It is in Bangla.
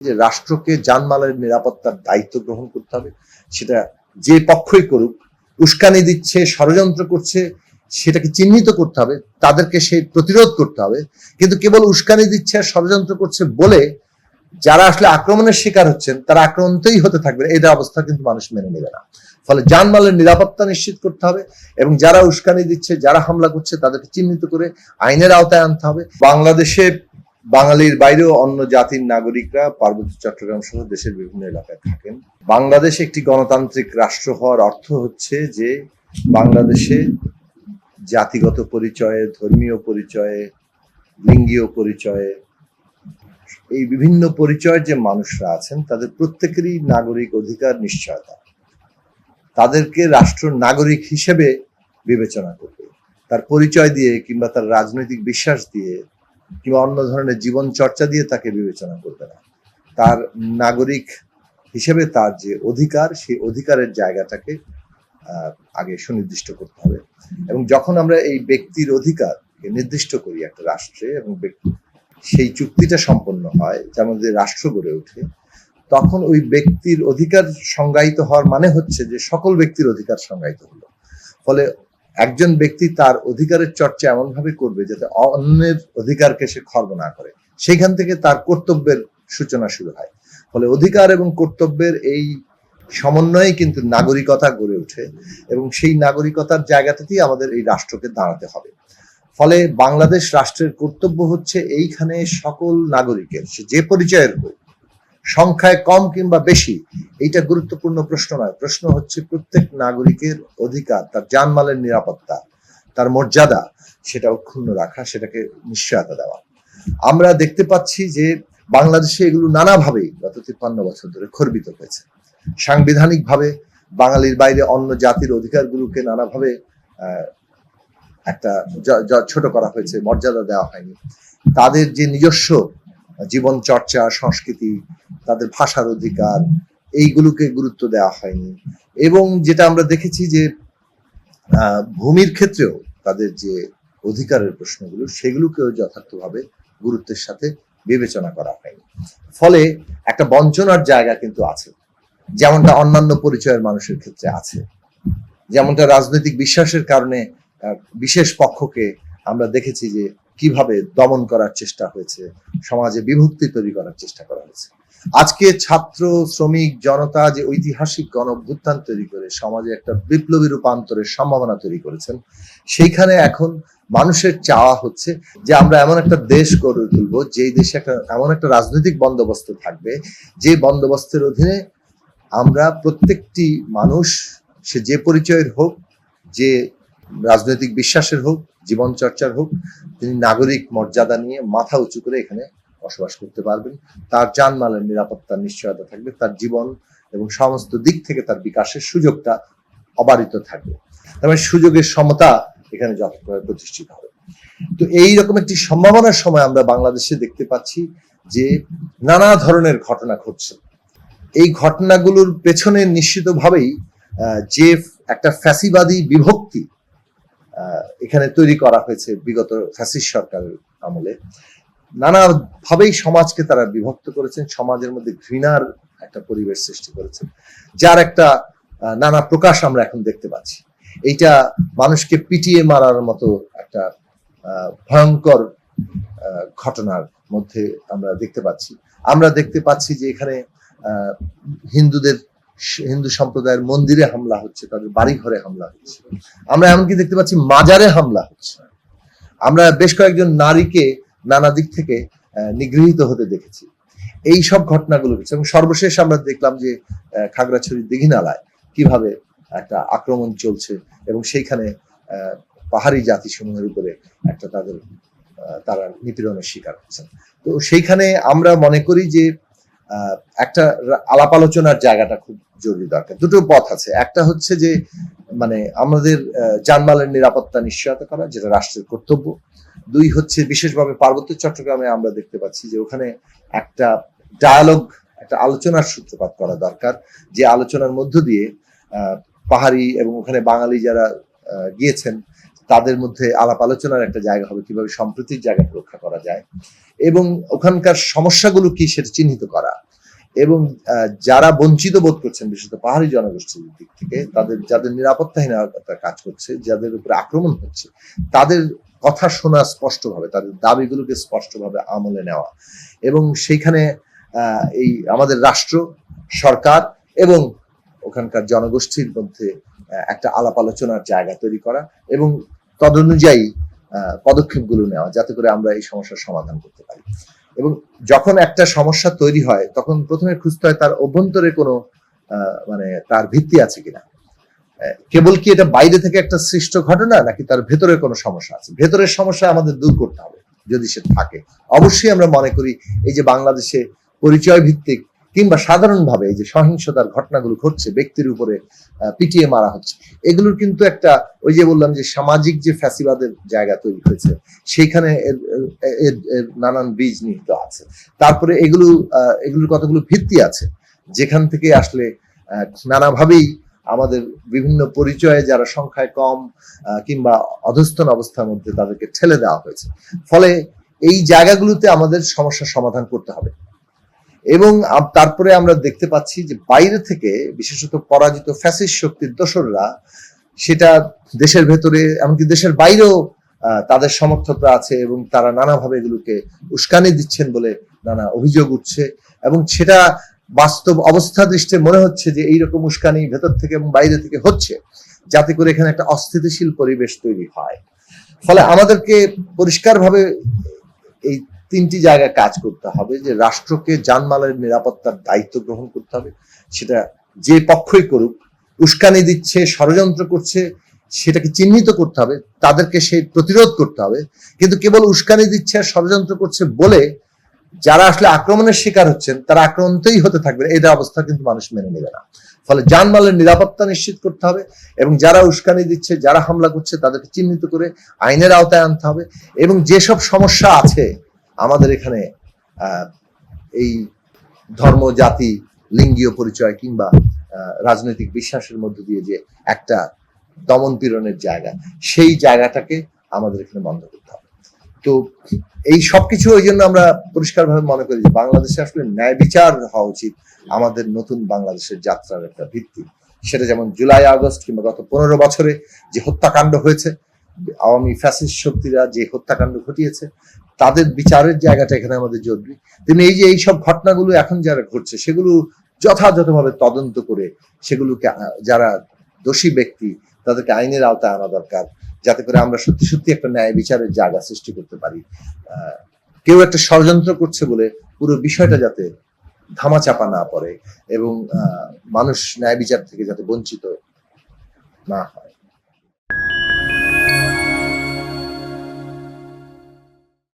যে রাষ্ট্রকে জানমালের নিরাপত্তার দায়িত্ব গ্রহণ করতে হবে, সেটা যে পক্ষই করুক, উস্কানি দিচ্ছে, ষড়যন্ত্র করছে, সেটাকে চিহ্নিত করতে হবে, তাদেরকে সেই প্রতিরোধ করতে হবে। কিন্তু কেবল উস্কানি দিচ্ছে আর ষড়যন্ত্র করছে বলে যারা আসলে আক্রমণের শিকার হচ্ছেন, তারা আক্রান্তই হতে থাকবে এটা অবস্থা কিন্তু মানুষ মেনে নেবে না। ফলে যানমালের নিরাপত্তা নিশ্চিত করতে হবে এবং যারা উস্কানি দিচ্ছে, যারা হামলা করছে, তাদেরকে চিহ্নিত করে আইনের আওতায় আনতে হবে। বাংলাদেশে বাঙালির বাইরেও অন্য জাতির নাগরিকরা পার্বত্য চট্টগ্রাম সহ দেশের বিভিন্ন এলাকায় থাকেন। বাংলাদেশ একটি গণতান্ত্রিক রাষ্ট্র হওয়ার অর্থ হচ্ছে যে বাংলাদেশে জাতিগত পরিচয়ে, ধর্মীয় পরিচয়ে, লিঙ্গীয় পরিচয়ে, এই বিভিন্ন পরিচয়ের যে মানুষরা আছেন, তাদের প্রত্যেকেরই নাগরিক অধিকার, নিশ্চয়তা। তাদেরকে রাষ্ট্র নাগরিক হিসেবে বিবেচনা করবে। তার পরিচয় দিয়ে কিংবা তার রাজনৈতিক বিশ্বাস দিয়ে কিংবা অন্য ধরনের জীবন চর্চা দিয়ে তাকে বিবেচনা করবে না। তার নাগরিক হিসেবে তার যে অধিকার, সেই অধিকারের জায়গাটাকে আগে সুনির্দিষ্ট করতে হবে। এবং যখন আমরা এই ব্যক্তির অধিকারকে নির্দিষ্ট করি একটা রাষ্ট্রে এবং সেই চুক্তিটা সম্পন্ন হয়, যার মধ্যে রাষ্ট্র গড়ে ওঠে, তখন ওই ব্যক্তির অধিকার সংজ্ঞায়িত হওয়ার মানে হচ্ছে যে সকল ব্যক্তির অধিকার সংজ্ঞায়িত হলো। ফলে একজন ব্যক্তি তার অধিকারের চর্চা এমন ভাবে করবে যাতে অন্যের অধিকারকে সে খর্ব না করে। সেইখান থেকে তার কর্তব্যের সূচনা শুরু হয়। ফলে অধিকার এবং কর্তব্যের এই সমন্বয়ে কিন্তু নাগরিকতা গড়ে ওঠে এবং সেই নাগরিকতার জায়গাটাতেই আমাদের এই রাষ্ট্রকে দাঁড়াতে হবে। ফলে বাংলাদেশ রাষ্ট্রের কর্তব্য হচ্ছে এইখানে সকল নাগরিকের, সে যে পরিচয়ের হোক সংখ্যায় কম কিংবা বেশি, এইটা গুরুত্বপূর্ণ প্রশ্ন নয়। প্রশ্ন হচ্ছে প্রত্যেক নাগরিকের অধিকার, তার জানমালের নিরাপত্তা, তার মর্যাদা, সেটা অক্ষুণ্ণ রাখা, সেটাকে নিশ্চয়তা দেওয়া। আমরা দেখতে পাচ্ছি যে বাংলাদেশে এগুলো নানাভাবেই গত তিপ্পান্ন বছর ধরে খর্বিত হয়েছে। সাংবিধানিকভাবে বাঙালির বাইরে অন্য জাতির অধিকারগুলোকে নানাভাবে একটা ছোট করা হয়েছে, মর্যাদা দেওয়া হয়নি। তাদের যে নিজস্ব জীবন চর্চা, সংস্কৃতি, তাদের ভাষার অধিকার, এইগুলোকে গুরুত্ব দেওয়া হয়নি। এবং যেটা আমরা দেখেছি যে ভূমির ক্ষেত্রেও তাদের যে অধিকারের প্রশ্নগুলো, সেগুলোকেও যথার্থভাবে গুরুত্বের সাথে বিবেচনা করা হয়নি। ফলে একটা বঞ্চনার জায়গা কিন্তু আছে। যেমনটা অন্যান্য পরিচয়ের মানুষের ক্ষেত্রে আছে। যেমনটা রাজনৈতিক বিশ্বাসের কারণে বিশেষ পক্ষকে আমরা দেখেছি যে কীভাবে দমন করার চেষ্টা হয়েছে, সমাজে বিভক্তি তৈরি করার চেষ্টা করা হয়েছে। আজকে ছাত্র, শ্রমিক, জনতা যে ঐতিহাসিক গণ অভ্যুত্থান তৈরি করে, সমাজে একটা বিপ্লবী রূপান্তরের সম্ভাবনা তৈরি করেছেন, সেইখানে এখন মানুষের চাওয়া হচ্ছে যে আমরা এমন একটা দেশ গড়ে তুলবো, যেই দেশে একটা এমন একটা রাজনৈতিক বন্দোবস্ত থাকবে, যে বন্দোবস্তের অধীনে আমরা প্রত্যেকটি মানুষ, সে যে পরিচয়ের হোক, যে রাজনৈতিক বিশ্বাসের হোক জীবন চর্চার হোক, তিনি নাগরিক মর্যাদা নিয়ে মাথা উঁচু করে এখানে বসবাস করতে পারবেন। তার জানমালের নিরাপত্তার নিশ্চয়তা থাকবে, তার জীবন এবং সমস্ত দিক থেকে তার বিকাশের সুযোগটা অবারিত থাকবে। তার মানে সুযোগের সমতা এখানে যথাযথভাবে প্রতিষ্ঠিত হবে। তো এই রকম একটি সম্ভাবনার সময় আমরা বাংলাদেশে দেখতে পাচ্ছি যে নানা ধরনের ঘটনা ঘটছে। এই ঘটনাগুলোর পেছনে নিশ্চিতভাবেই যে একটা ফ্যাসিবাদী বিভক্তি এখানে তৈরি করা হয়েছে বিগত ফ্যাসিস্ট সরকারের আমলে। নানাভাবেই সমাজকে তারা বিভক্ত করেছেন, সমাজের মধ্যে ঘৃণার একটা পরিবেশ সৃষ্টি করেছেন, যার একটা নানা প্রকাশ আমরা এখন দেখতে পাচ্ছি। এইটা মানুষকে পিটিয়ে মারার মতো একটা ভয়ঙ্কর ঘটনার মধ্যে আমরা দেখতে পাচ্ছি। আমরা দেখতে পাচ্ছি যে এখানে হিন্দুদের হিন্দু সম্প্রদায়ের মন্দিরে হামলা হচ্ছে তাদের বাড়ি ঘরে হামলা হচ্ছে। আমরা এমনকি দেখতে পাচ্ছি মাজারে হামলা হচ্ছে। আমরা বেশ কয়েকজন নারীকে নানা দিক থেকে নিগৃহীত হতে দেখেছি। এই সব ঘটনাগুলো ঘটছে এবং সর্বশেষ আমরা দেখলাম যে আহ, খাগড়াছড়ির দিঘিনালায় কীভাবে একটা আক্রমণ চলছে এবং সেইখানে পাহাড়ি জাতি সমূহের উপরে একটা তাদের তারা নিপীড়নের শিকার হচ্ছেন। তো সেইখানে আমরা মনে করি যে একটা আলাপ আলোচনার জায়গাটা খুব জরুরি দরকার। দুটো পথ আছে। একটা হচ্ছে যে মানে আমাদের জানমালের নিরাপত্তা নিশ্চয়তা করা, যেটা রাষ্ট্রের কর্তব্য। দুই হচ্ছে বিশেষভাবে পার্বত্য চট্টগ্রামে আমরা দেখতে পাচ্ছি যে ওখানে একটা ডায়ালগ একটা আলোচনার সূত্রপাত করা দরকার, যে আলোচনার মধ্য দিয়ে পাহাড়ি এবং ওখানে বাঙালি যারা গিয়েছেন তাদের মধ্যে আলাপ আলোচনার একটা জায়গা হবে, কীভাবে সম্প্রীতির জায়গাটা রক্ষা করা যায় এবং ওখানকার সমস্যাগুলো কি সেটা চিহ্নিত করা এবং যারা বঞ্চিত বোধ করছেন, বিশেষত পাহাড়ি জনগোষ্ঠীর দিক থেকে, তাদের, যাদের নিরাপত্তাহীনতা কাজ করছে, যাদের উপরে আক্রমণ হচ্ছে, তাদের কথা শোনা স্পষ্টভাবে, তাদের দাবিগুলোকে স্পষ্টভাবে আমলে নেওয়া এবং সেইখানে এই আমাদের রাষ্ট্র, সরকার এবং ওখানকার জনগোষ্ঠীর মধ্যে একটা আলাপ আলোচনার জায়গা তৈরি করা এবং তদনুযায়ী পদক্ষেপগুলো নেওয়া, যাতে করে আমরা এই সমস্যার সমাধান করতে পারি। এবং যখন একটা সমস্যা তৈরি হয়, তখন প্রথমে খুঁজতে হয় তার অভ্যন্তরে কোনো মানে তার ভিত্তি আছে কিনা। কেবল কি এটা বাইরে থেকে একটা সৃষ্ট ঘটনা, নাকি তার ভেতরে কোনো সমস্যা আছে? ভেতরের সমস্যা আমাদের দূর করতে হবে, যদি সে থাকে। অবশ্যই আমরা মনে করি, এই যে বাংলাদেশে পরিচয় ভিত্তিক কিংবা সাধারণভাবে এই যে সহিংসতার ঘটনাগুলো ঘটছে, ব্যক্তির উপরে পিটিয়ে মারা হচ্ছে, এগুলোর কিন্তু একটা ওই যে বললাম যে সামাজিক যে ফ্যাসিবাদের জায়গা তৈরি হয়েছে সেইখানে এর নানান বীজ নিহিত আছে। তারপরে এগুলো এগুলোর কতগুলো ভিত্তি আছে, যেখান থেকে আসলে নানাভাবেই আমাদের বিভিন্ন পরিচয়ে যারা সংখ্যায় কম কিংবা অধস্তন অবস্থার মধ্যে তাদেরকে ঠেলে দেওয়া হয়েছে। ফলে এই জায়গাগুলোতে আমাদের সমস্যার সমাধান করতে হবে। এবং তারপরে আমরা দেখতে পাচ্ছি যে বাইরে থেকে, বিশেষত পরাজিত ফ্যাসিস শক্তির দোসররা, সেটা দেশের ভেতরে, এমনকি দেশের বাইরেও তাদের সমর্থকরা আছে এবং তারা নানাভাবে এগুলোকে উস্কানি দিচ্ছেন বলে নানা অভিযোগ উঠছে। এবং সেটা বাস্তব অবস্থা দৃষ্টে মনে হচ্ছে যে এইরকম উস্কানি ভেতর থেকে এবং বাইরে থেকে হচ্ছে, যাতে করে এখানে একটা অস্থিতিশীল পরিবেশ তৈরি হয়। ফলে আমাদেরকে পরিষ্কারভাবে এই তিনটি জায়গায় কাজ করতে হবে, যে রাষ্ট্রকে জানমালের নিরাপত্তার দায়িত্ব গ্রহণ করতে হবে, সেটা যে পক্ষই করুক, উস্কানি দিচ্ছে, ষড়যন্ত্র করছে, সেটাকে চিহ্নিত করতে হবে, তাদেরকে সেই প্রতিরোধ করতে হবে, কিন্তু কেবল উস্কানি দিচ্ছে আর ষড়যন্ত্র করছে বলে যারা আসলে আক্রমণের শিকার হচ্ছেন, তারা আক্রান্তই হতে থাকবে এটা অবস্থা কিন্তু মানুষ মেনে নেবে না। ফলে যানমালের নিরাপত্তা নিশ্চিত করতে হবে এবং যারা উস্কানি দিচ্ছে, যারা হামলা করছে, তাদেরকে চিহ্নিত করে আইনের আওতায় আনতে হবে এবং যেসব সমস্যা আছে আমাদের এখানে এই ধর্ম, জাতি, লিঙ্গীয় পরিচয় কিংবা রাজনৈতিক বিশ্বাসের মধ্য দিয়ে যে একটা দমন পীড়নের জায়গা, সেই জায়গাটাকে আমাদের এখানে বন্ধ করতে হবে। তো এই সবকিছু ওই জন্য আমরা পরিষ্কারভাবে মনে করি যে বাংলাদেশে আসলে ন্যায় বিচার হওয়া উচিত আমাদের নতুন বাংলাদেশের যাত্রার একটা ভিত্তি। সেটা যেমন জুলাই, আগস্ট কিংবা গত পনেরো বছরে যে হত্যাকাণ্ড হয়েছে, আওয়ামী ফ্যাসিস্ট শক্তিরা যে হত্যাকাণ্ড ঘটিয়েছে তাদের বিচারের জায়গাটা এখানে আমাদের জরুরি। তেমনি এই যে এই সব ঘটনাগুলো এখন যারা ঘটছে, সেগুলো যথাযথভাবে তদন্ত করে সেগুলোকে যারা দোষী ব্যক্তি, তাদেরকে আইনের আওতায় আনা দরকার। যাতে করে আমরা সত্যি সত্যি একটা ন্যায় বিচারের জায়গা সৃষ্টি করতে পারি। কেউ একটা ষড়যন্ত্র করছে বলে পুরো বিষয়টা যাতে ধামাচাপা না পড়ে এবং মানুষ ন্যায় বিচার থেকে যাতে বঞ্চিত না হয়।